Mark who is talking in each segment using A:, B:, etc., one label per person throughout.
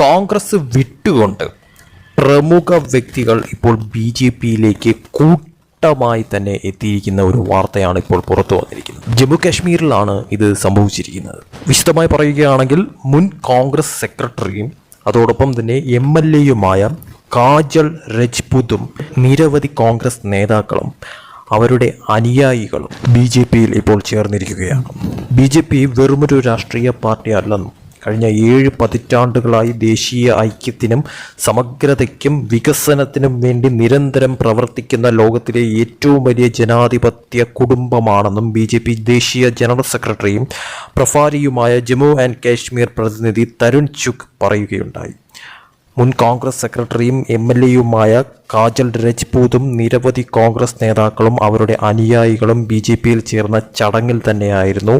A: കോൺഗ്രസ് വിട്ടുകൊണ്ട് പ്രമുഖ വ്യക്തികൾ ഇപ്പോൾ ബി ജെ പിയിലേക്ക് കൂട്ടമായി തന്നെ എത്തിയിരിക്കുന്ന ഒരു വാർത്തയാണ് ഇപ്പോൾ പുറത്തു വന്നിരിക്കുന്നത്. ജമ്മു കാശ്മീരിലാണ് ഇത് സംഭവിച്ചിരിക്കുന്നത്. വിശദമായി പറയുകയാണെങ്കിൽ മുൻ കോൺഗ്രസ് സെക്രട്ടറിയും അതോടൊപ്പം തന്നെ എം എൽ എയുമായ കാജൽ രജ്പുതും നിരവധി കോൺഗ്രസ് നേതാക്കളും അവരുടെ അനുയായികളും ബി ജെ പിയിൽ ഇപ്പോൾ ചേർന്നിരിക്കുകയാണ്. ബി ജെ പി വെറുമൊരു രാഷ്ട്രീയ പാർട്ടി അല്ലെന്നും കഴിഞ്ഞ ഏഴ് പതിറ്റാണ്ടുകളായി ദേശീയ ഐക്യത്തിനും സമഗ്രതയ്ക്കും വികസനത്തിനും വേണ്ടി നിരന്തരം പ്രവർത്തിക്കുന്ന ലോകത്തിലെ ഏറ്റവും വലിയ ജനാധിപത്യ കുടുംബമാണെന്നും ബി ജെ പി ദേശീയ ജനറൽ സെക്രട്ടറിയും പ്രഫാരിയുമായ ജമ്മു ആൻഡ് കാശ്മീർ പ്രതിനിധി തരുൺ ചുക് പറയുകയുണ്ടായി. മുൻ കോൺഗ്രസ് സെക്രട്ടറിയും എം എൽ എയുമായ കാജൽ രജ്പൂതും നിരവധി കോൺഗ്രസ് നേതാക്കളും അവരുടെ അനുയായികളും ബി ജെ പിയിൽ ചേർന്ന ചടങ്ങിൽ തന്നെയായിരുന്നു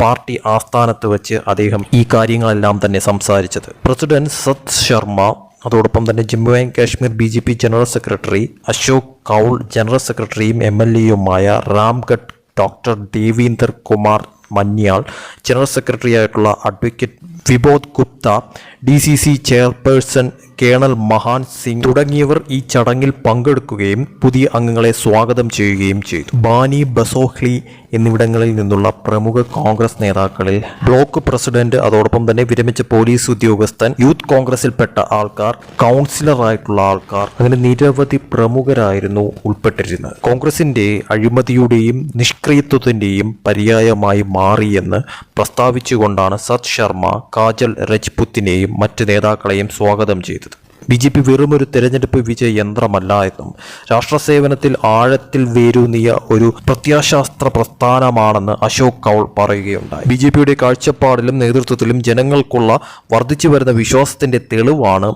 A: പാർട്ടി ആസ്ഥാനത്ത് വെച്ച് അദ്ദേഹം ഈ കാര്യങ്ങളെല്ലാം തന്നെ സംസാരിച്ചത്. പ്രസിഡന്റ് സത് ശർമ്മ അതോടൊപ്പം തന്നെ Jammu and Kashmir B J P general secretary Ashok Kaul general സെക്രട്ടറിയും എം എൽ എയുമായ Ramgarh doctor Devinder Kumar Manyal general സെക്രട്ടറിയായിട്ടുള്ള advocate Vibodh Gupta D C C chairperson colonel Mahan Singh തുടങ്ങിയവർ ഈ ചടങ്ങിൽ പങ്കെടുക്കുകയും പുതിയ അംഗങ്ങളെ സ്വാഗതം ചെയ്യുകയും ചെയ്തു. ബാനി ബസോഹ്ലി എന്നിവിടങ്ങളിൽ നിന്നുള്ള പ്രമുഖ കോൺഗ്രസ് നേതാക്കളിൽ ബ്ലോക്ക് പ്രസിഡന്റ് അതോടൊപ്പം തന്നെ വിരമിച്ച പോലീസ് ഉദ്യോഗസ്ഥൻ യൂത്ത് കോൺഗ്രസിൽപ്പെട്ട ആൾക്കാർ കൗൺസിലറായിട്ടുള്ള ആൾക്കാർ അങ്ങനെ നിരവധി പ്രമുഖരായിരുന്നു ഉൾപ്പെട്ടിരുന്നത്. കോൺഗ്രസിന്റെ അഴിമതിയുടെയും നിഷ്ക്രിയത്വത്തിന്റെയും പര്യായമായി മാറിയെന്ന് പ്രസ്താവിച്ചുകൊണ്ടാണ് സത് ശർമ്മ കാജൽ രജ്പുത്തിനെയും മറ്റ് നേതാക്കളെയും സ്വാഗതം ചെയ്തത്. ബി ജെ പി വെറുമൊരു തെരഞ്ഞെടുപ്പ് വിജയ യന്ത്രമല്ല എന്നും രാഷ്ട്രസേവനത്തിൽ ആഴത്തിൽ വേരൂന്നിയ ഒരു പ്രത്യാശാസ്ത്ര പ്രസ്ഥാനമാണെന്ന് അശോക് കൗൾ പറയുകയുണ്ടായി. ബി ജെ പിയുടെ കാഴ്ചപ്പാടിലും നേതൃത്വത്തിലും ജനങ്ങൾക്കുള്ള വർദ്ധിച്ചു വരുന്ന വിശ്വാസത്തിന്റെ തെളിവാണ്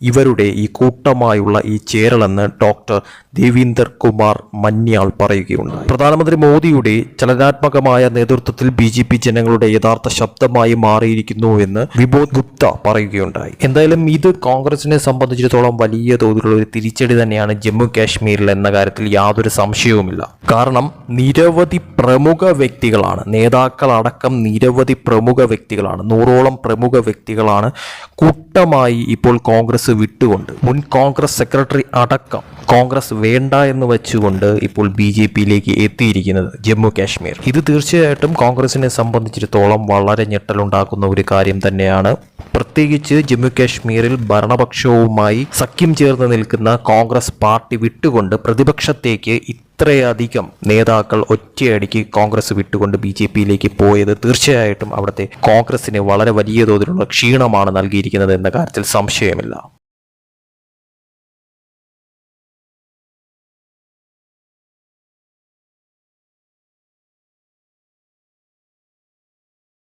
A: ഇവരുടെ ഈ കൂട്ടമായുള്ള ഈ ചേരലെന്ന് ഡോക്ടർ ദേവീന്ദർ കുമാർ മന്യാൾ പറയുകയുണ്ട്. പ്രധാനമന്ത്രി മോദിയുടെ ചലനാത്മകമായ നേതൃത്വത്തിൽ ബി ജെ പി ജനങ്ങളുടെ യഥാർത്ഥ ശബ്ദമായി മാറിയിരിക്കുന്നു എന്ന് വിബോധ് ഗുപ്ത പറയുകയുണ്ടായി. എന്തായാലും ഇത് കോൺഗ്രസിനെ സംബന്ധിച്ചിടത്തോളം വലിയ തോതിലുള്ള ഒരു തിരിച്ചടി തന്നെയാണ് ജമ്മു കാശ്മീരിൽ എന്ന കാര്യത്തിൽ യാതൊരു സംശയവുമില്ല. കാരണം നിരവധി പ്രമുഖ വ്യക്തികളാണ് നേതാക്കളടക്കം നിരവധി പ്രമുഖ വ്യക്തികളാണ് നൂറോളം പ്രമുഖ വ്യക്തികളാണ് കൂട്ടമായി ഇപ്പോൾ വിട്ടുകൊണ്ട് മുൻ കോൺഗ്രസ് സെക്രട്ടറി അടക്കം കോൺഗ്രസ് വേണ്ട എന്ന് വെച്ചുകൊണ്ട് ഇപ്പോൾ ബി ജെ പിയിലേക്ക് എത്തിയിരിക്കുന്നത് ജമ്മു കാശ്മീർ. ഇത് തീർച്ചയായിട്ടും കോൺഗ്രസിനെ സംബന്ധിച്ചിടത്തോളം വളരെ ഞെട്ടലുണ്ടാക്കുന്ന ഒരു കാര്യം തന്നെയാണ്. പ്രത്യേകിച്ച് ജമ്മു കാശ്മീരിൽ ഭരണപക്ഷവുമായി സഖ്യം ചേർന്ന് നിൽക്കുന്ന കോൺഗ്രസ് പാർട്ടി വിട്ടുകൊണ്ട് പ്രതിപക്ഷത്തേക്ക് ഇത്രയധികം നേതാക്കൾ ഒറ്റയടിക്ക് കോൺഗ്രസ് വിട്ടുകൊണ്ട് ബി ജെ പിയിലേക്ക് പോയത് തീർച്ചയായിട്ടും അവിടുത്തെ കോൺഗ്രസിന് വളരെ വലിയ തോതിലുള്ള ക്ഷീണമാണ് നൽകിയിരിക്കുന്നത് എന്ന കാര്യത്തിൽ സംശയമില്ല.